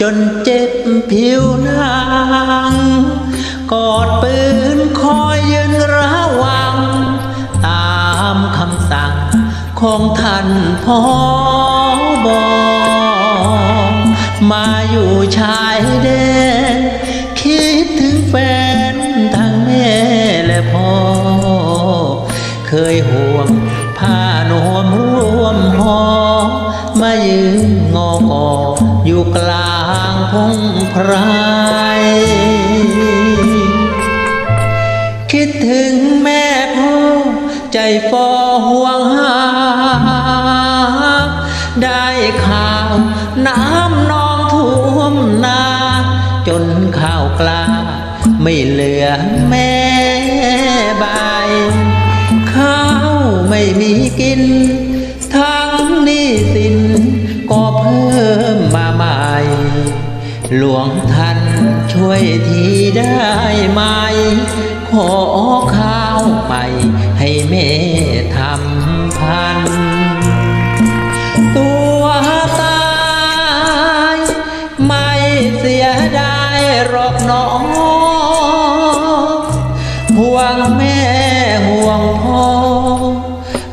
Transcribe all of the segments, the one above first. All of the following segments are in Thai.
จนเจ็บผิวหนังกอดปืนคอยยืนระวัง ตามคำสั่งของท่านพอบอมาอยู่ชายแดน คิดถึงแฟนทั้งแม่และพ่อ เคยห่วง ผ้านวมร่วมหอมายืนงองออยู่กลางพงไพรคิดถึงแม่พ่อใจฟอห่วงหา ได้ข่าวน้ำนองท่วมนา จนข้าวกล้าไม่เหลือแม่ใบ ม่มีกิน ทั้งนี้สินก็เพิ่มมาใหม่ หลวงท่านช่วยทีได้ไหม ขอข้าวไปให้แม่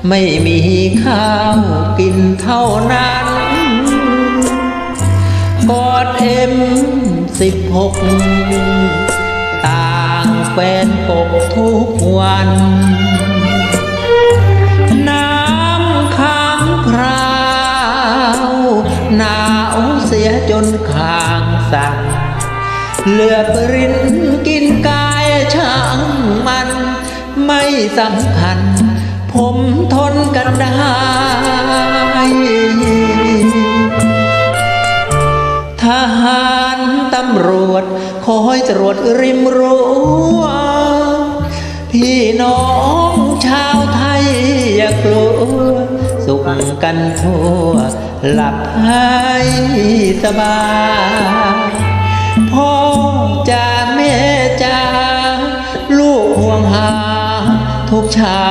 ไม่มีข้าวกินเท่านั้นกอดเอ็มสิบหกต่างแฟนปกทุกวัน น้ำค้างคราวหนาวเสียจนคางสั่นเลือดรินกินกายช่างมันไม่สำคัญ ผมทนกันได้ ทหารตำรวจ คอยตรวจริมรั้วพี่น้องชาวไทย อย่ากลัว สุขกันทั่ว หลับให้สบาย ทุกเช้า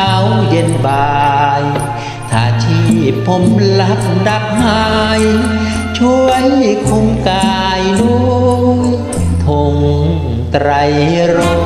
เย็นบ่าย ถ้าชีพผมลับดับหาย ช่วยคุ้มกายด้วยธงไตรรง